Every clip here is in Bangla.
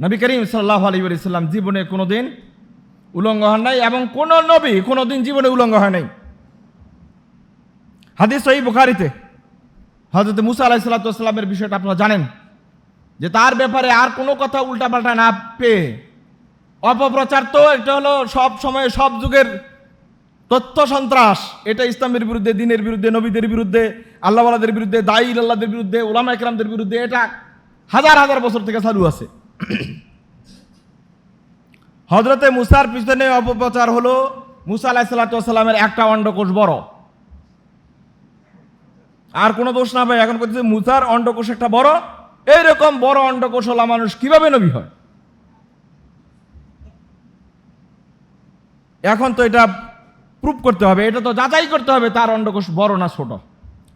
নবী করিম সাল্লাহ আলী সাল্লাম জীবনে কোনো দিন উলঙ্গ হন নাই এবং কোন নবী কোনো দিন জীবনে উলঙ্গ হয় নাই। হাদিস সহি বুখারিতে। হজরত মুসা আলাহি সাল্লাতামের বিষয়টা আপনারা জানেন যে তার ব্যাপারে আর কোনো কথা উল্টাপাল্টা না পেয়ে অপপ্রচার তো এটা হলো সব সময় সব যুগের তথ্য সন্ত্রাস। এটা ইসলামের বিরুদ্ধে, দিনের বিরুদ্ধে, নবীদের বিরুদ্ধে, আল্লাহওয়ালাদের বিরুদ্ধে দায়ী আল্লাহদের বিরুদ্ধে ওলামা একরামদের বিরুদ্ধে এটা হাজার হাজার বছর থেকে চালু আছে। হজরতে মুসার পিছনে অপপ্রচার হলো মুসা আলাহ একটা অন্ডকোষ বড়। আর কোনো দোষ না ভাই, এখন বলতেছে মুসার অন্ডকোষ একটা বড়। এইরকম বড় অন্ডকোষ হলা মানুষ কীভাবে নবী হয়? এখন তো এটা প্রুভ করতে হবে, এটা তো যাচাই করতে হবে তার অন্ডকোষ বড় না ছোট।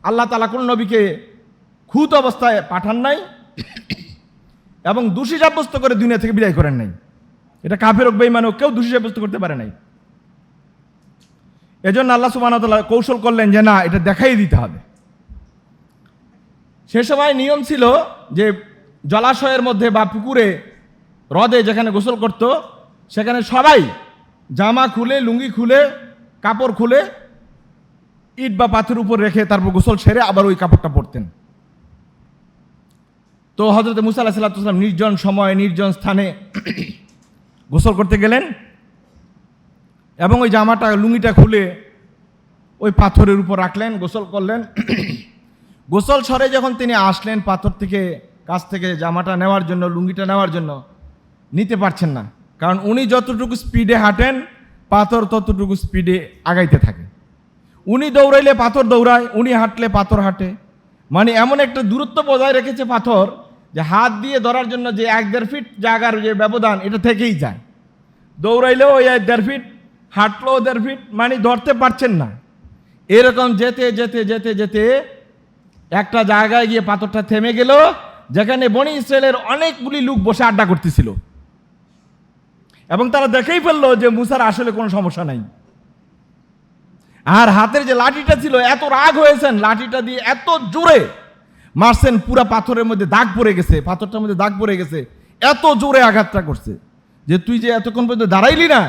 আল্লাহ তালা কোন নবীকে খুত অবস্থায় পাঠান নাই। এবং দোষী সাব্যস্ত করে দুনিয়া থেকে বিদায় করেন নাই। এটা কাফের বেইমানও কেউ দোষী সাব্যস্ত করতে পারে নাই। এজন্য আল্লাহ সুবাহ কৌশল করলেন যে, না, এটা দেখাই দিতে হবে। সে সময় নিয়ম ছিল যে, জলাশয়ের মধ্যে বা পুকুরে হ্রদে যেখানে গোসল করত, সেখানে সবাই জামা খুলে, লুঙ্গি খুলে, কাপড় খুলে, ইট বা পাথরের উপর রেখে তারপর গোসল সেরে আবার ওই কাপড়টা পরতেন। তো হজরত মুসা আল্লাহ সাল্লাম নির্জন সময়, নির্জন স্থানে গোসল করতে গেলেন এবং ওই জামাটা, লুঙ্গিটা খুলে ওই পাথরের উপর রাখলেন, গোসল করলেন। গোসল সরে যখন তিনি আসলেন, পাথর থেকে, কাছ থেকে জামাটা নেওয়ার জন্য, লুঙ্গিটা নেওয়ার জন্য নিতে পারছেন না। কারণ উনি যতটুকু স্পিডে হাঁটেন, পাথর ততটুকু স্পিডে আগাইতে থাকে। উনি দৌড়াইলে পাথর দৌড়ায়, উনি হাঁটলে পাথর হাঁটে। মানে এমন একটা দূরত্ব বজায় রেখেছে পাথর যে হাত দিয়ে ধরার জন্য যে এক দেড় ফিট জায়গার যে ব্যবধান, এটা থেকেই যায়। দৌড়াইলেও ওই এক দেড় ফিট, হাঁটলেও দেড় ফিট মানে ধরতে পারছেন না। এরকম যেতে যেতে যেতে যেতে একটা জায়গায় গিয়ে পাথরটা থেমে গেল, যেখানে বনি ইসরায়েলের অনেকগুলি লোক বসে আড্ডা করতেছিল। এবং তারা দেখেই ফেলল যে মুসার আসলে কোনো সমস্যা নাই। আর হাতের যে লাঠিটা ছিল, এত রাগ হয়েছেন, লাঠিটা দিয়ে এত জোরে মারছেন, পুরা পাথরের মধ্যে দাগ পড়ে গেছে, পাথরটার মধ্যে দাগ পড়ে গেছে। এত জোরে আঘাতটা করছে যে তুই যে এতক্ষণ পর্যন্ত দাঁড়াইলি না,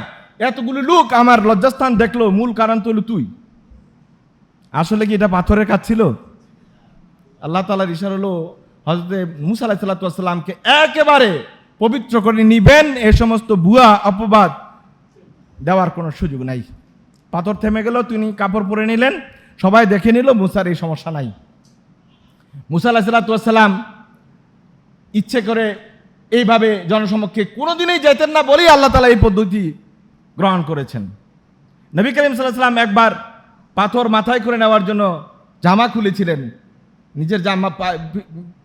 এতগুলি লোক আমার লজ্জাস্থান দেখল, মূল কারণ তো হলো তুই। আসলে কি এটা পাথরের কাজ ছিল? আল্লাহ তালার ইশার হলো হজরত মুসা আলাহ সাল্লাতামকে একেবারে পবিত্র করে নিবেন, এ সমস্ত ভুয়া অপবাদ দেওয়ার কোনো সুযোগ নাই। পাথর থেমে গেল, তিনি কাপড় পরে নিলেন, সবাই দেখে নিল, মুসার এই সমস্যা নাই। মুসা সাল্লাতাম ইচ্ছে করে এইভাবে জনসমক্ষে কোনোদিনই যেতেন না বলেই আল্লাহ তালা এই পদ্ধতি গ্রহণ করেছেন। নবী করিম সাল্লাম একবার পাথর মাথায় করে নেওয়ার জন্য জামা খুলেছিলেন। নিজের জামা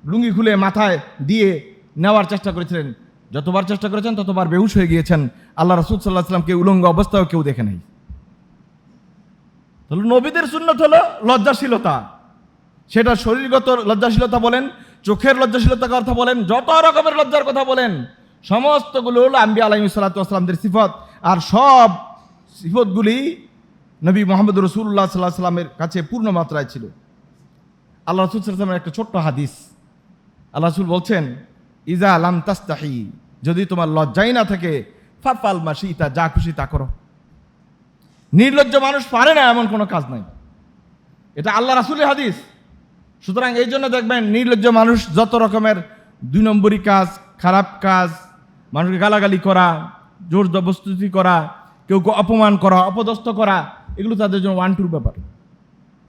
লুঙ্গি খুলে মাথায় দিয়ে নেওয়ার চেষ্টা করেছিলেন। যতবার চেষ্টা করেছেন ততবার বেহুশ হয়ে গিয়েছেন। আল্লাহ রসুল সাল্লাহ সাল্লামকে উলঙ্গ অবস্থাও কেউ দেখে নেই। নবীদের সুন্নত হলো লজ্জাশীলতা। সেটা শরীরগত লজ্জাশীলতা বলেন, চোখের লজ্জাশীলতার কথা বলেন, যত রকমের লজ্জার কথা বলেন, সমস্তগুলো হলো আম্বি আলহিম সাল্লাতামদের সিফত। আর সব সিফতগুলি নবী মোহাম্মদ রসুল্লাহ সাল্লাহ সাল্লামের কাছে পূর্ণ মাত্রায় ছিল। আল্লাহ রসুল সাল্লামের একটা ছোট্ট হাদিস। আল্লাহ রসুল বলছেন ইজা আলাম তাস্তাহি, যদি তোমার লজ্জাই না থাকে ফাফাল মাসি তা যা খুশি তা করো। নির্লজ্জ মানুষ পারে না এমন কোনো কাজ নাই। এটা আল্লাহ রাসুলের হাদিস। সুতরাং এই জন্য দেখবেন নির্লজ্জ মানুষ যত রকমের দুই নম্বরই কাজ, খারাপ কাজ, মানুষকে গালাগালি করা, জোর জবস্তুতি করা, কেউ অপমান করা, অপদস্থ করা, এগুলো তাদের জন্য ওয়ান টুর ব্যাপার।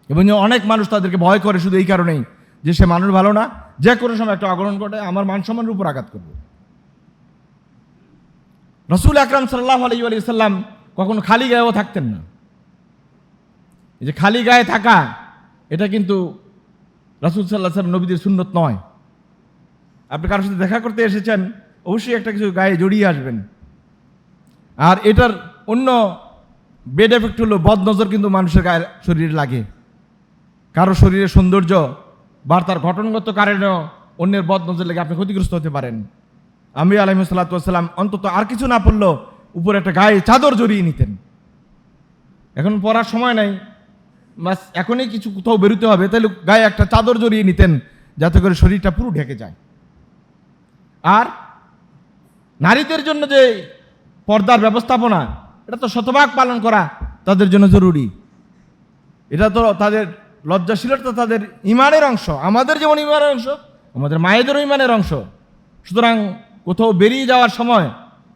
এবং অনেক মানুষ তাদেরকে ভয় করে শুধু এই কারণেই যে সে মানুষ ভালো না, যে কোনো সময় একটা অগ্রহণ ঘটে, আমার মান সম্মানের উপর আঘাত করবে। রসুল আকরাম সাল্লাহ আলী আলি সাল্লাম কখনো খালি গায়েও থাকতেন না। এই যে খালি গায়ে থাকা, এটা কিন্তু রসুল সাল্লাহ সাল্লাম নবীদের সুন্নত নয়। আপনি কারোর সাথে দেখা করতে এসেছেন, অবশ্যই একটা কিছু গায়ে জড়িয়ে আসবেন। আর এটার অন্য বেড এফেক্ট হলো বদ নজর কিন্তু মানুষের গায়ে শরীরে লাগে। কারও শরীরের সৌন্দর্য বা তার ঘটনগত কারণেও অন্যের বদ নজর লেগে আপনি ক্ষতিগ্রস্ত হতে পারেন। আমি আলহিম সাল্লাতাম অন্তত আর কিছু না পড়ল উপরে একটা গায়ে চাদর জড়িয়ে নিতেন। এখন পড়ার সময় নাই বাস এখনই কিছু কোথাও বেরোতে হবে, তাহলে গায়ে একটা চাদর জড়িয়ে নিতেন যাতে করে শরীরটা পুরো ঢেকে যায়। আর নারীদের জন্য যে পর্দার ব্যবস্থাপনা, এটা তো শতভাগ পালন করা তাদের জন্য জরুরি। এটা তো তাদের লজ্জাশীলতা তাদের ইমানের অংশ, আমাদের যেমন ইমানের অংশ, আমাদের মায়েদেরও ইমানের অংশ। সুতরাং কোথাও বেরিয়ে যাওয়ার সময়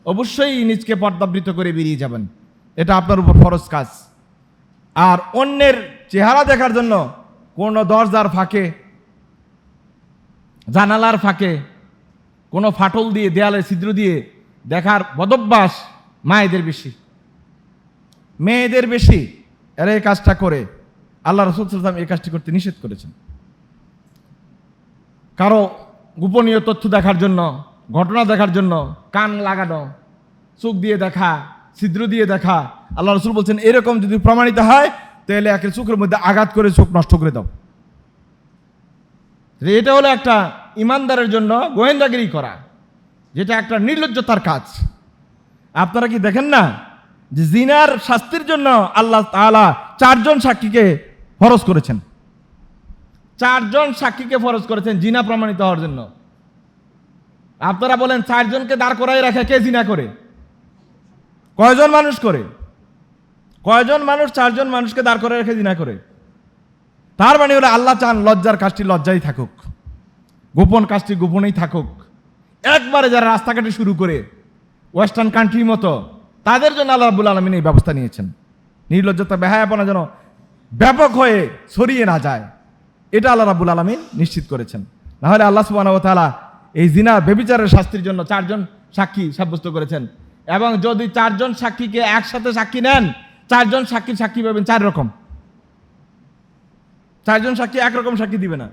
অবশ্যই নিজকে পর্দাবৃত করে বেরিয়ে যাবেন। এটা আপনার উপর ফরজ কাজ। আর অন্যের চেহারা দেখার জন্য কোনো দরজার ফাঁকে, জানালার ফাঁকে, কোনো ফাটল দিয়ে দেয়ালে ছিদ্র দিয়ে দেখার বদভ্যাস মায়েদের বেশি। মেয়েদের বেশি এরা এই কাজটা করে। আল্লাহ রসুল এই কাজটি করতে নিষেধ করেছেন। কারও গোপনীয় তথ্য দেখার জন্য, ঘটনা দেখার জন্য কান লাগানো, চোখ দিয়ে দেখা ছিদ্র দিয়ে দেখা। আল্লাহ রসুল বলছেন, এরকম যদি প্রমাণিত হয়, তাহলে একের চোখের মধ্যে আঘাত করে চোখ নষ্ট করে দাও। এটা হলো একটা ইমানদারের জন্য গোয়েন্দাগিরি করা, যেটা একটা নির্লজ্জতার কাজ। আপনারা কি দেখেন না যে জিনার শাস্তির জন্য আল্লাহ তাআলা চারজন সাক্ষীকে ফরজ করেছেন? চারজন সাক্ষীকে ফরজ করেছেন জিনা প্রমাণিত হওয়ার জন্য। আপনারা বলেন, চারজনকে দাঁড় করাই রাখে, কে জিনা করে? কয়জন মানুষ করে? কয়জন মানুষ চারজন মানুষকে দাঁড় করে রেখে জিনা করে? তার মানে হলো আল্লাহ চান লজ্জার কাজটি লজ্জাই থাকুক। গোপন কাজটি গোপনেই থাকুক। একবারে যারা রাস্তাঘাটে শুরু করে, ওয়েস্টার্ন কান্ট্রির মতো, তাদের জন্য আল্লাহ রাবুল আলমিন এই ব্যবস্থা নিয়েছেন। নির্লজ্জতা, বেহায়াপনা যেন ব্যাপক হয়ে ছড়িয়ে না যায়, এটা আল্লাহ রাবুল আলমিন নিশ্চিত করেছেন। নাহলে আল্লাহ সুবাহ এই জিনা বেবিচারের শাস্তির জন্য চারজন সাক্ষী সাব্যস্ত করেছেন। এবং যদি চারজন সাক্ষীকে একসাথে সাক্ষী নেন, চারজন সাক্ষীর সাক্ষী পাবেন চার রকম। চারজন সাক্ষী একরকম সাক্ষী দিবে না।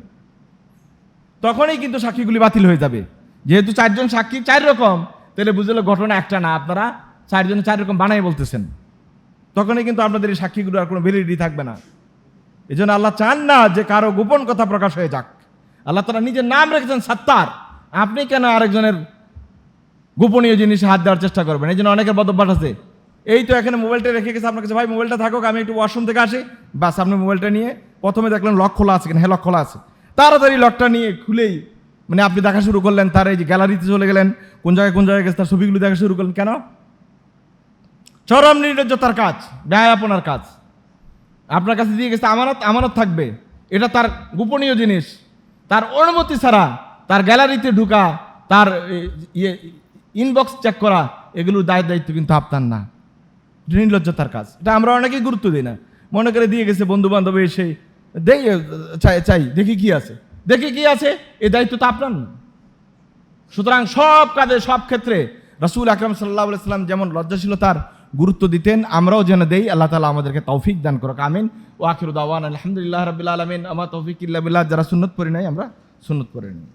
তখনই কিন্তু সাক্ষীগুলি বাতিল হয়ে যাবে। যেহেতু চারজন সাক্ষী চার রকম, তাহলে বুঝলে ঘটনা একটা না, আপনারা চারজন চার রকম বানাই বলতেছেন। তখনই কিন্তু আপনাদের এই সাক্ষীগুলো আর কোনো ভ্যালিডিটি থাকবে না। এই জন্য আল্লাহ চান না যে কারও গোপন কথা প্রকাশ হয়ে যাক। আল্লাহ তারা নিজের নাম রেখেছেন সাত্তার। আপনি কেন আরেকজনের গোপনীয় জিনিসে হাত দেওয়ার চেষ্টা করবেন। এই জন্য অনেকের বদভ্যাস আছে। এই তো এখানে মোবাইলটা রেখে গেছে। আপনার কাছে, ভাই, মোবাইলটা থাকুক, আমি একটু ওয়াশরুম থেকে আসি। বাস, আপনি মোবাইলটা নিয়ে প্রথমে দেখলেন লক খোলা আছে কিনা। হ্যাঁ লক খোলা আছে। তাড়াতাড়ি লকটা নিয়ে খুলেই মানে আপনি দেখা শুরু করলেন, তার এই যে গ্যালারিতে চলে গেলেন, কোন জায়গায় কোন জায়গায় গেছে, তার ছবিগুলো দেখা শুরু করলেন। কেন? চরম নির্লজ্জতার কাজ, ব্যয়াপনার কাজ। আপনার কাছে দিয়ে গেছে, আমানত আমানত থাকবে। এটা তার গোপনীয় জিনিস। তার অনুমতি ছাড়া তার গ্যালারিতে ঢুকা, তার ইয়ে ইনবক্স চেক করা, এগুলোর দায় দায়িত্ব কিন্তু আপনার না। নির্লজ্জতার কাজ। এটা আমরা অনেকেই গুরুত্ব দিই না। মনে করে দিয়ে গেছে বন্ধু বান্ধব এসে চাই চাই, দেখি কি আছে। দেখি কি আছে, এ দায়িত্ব তো আপনার না। সুতরাং সব কাজে, সব ক্ষেত্রে রসুল আকরম সাল্লাহ সাল্লাম যেমন লজ্জাশীলতার গুরুত্ব দিতেন, আমরাও যেন দেই, আল্লাহ তালা আমাদেরকে তৌফিক দান করুক, আমিন। ও আখির আলহামদুলিল্লাহ রবিল আলমিন। আমার তৌফিক ইল্লাবিল্লাহ যারা সুন্নত পড়ি নাই, আমরা সুন্নত পড়ে নিই।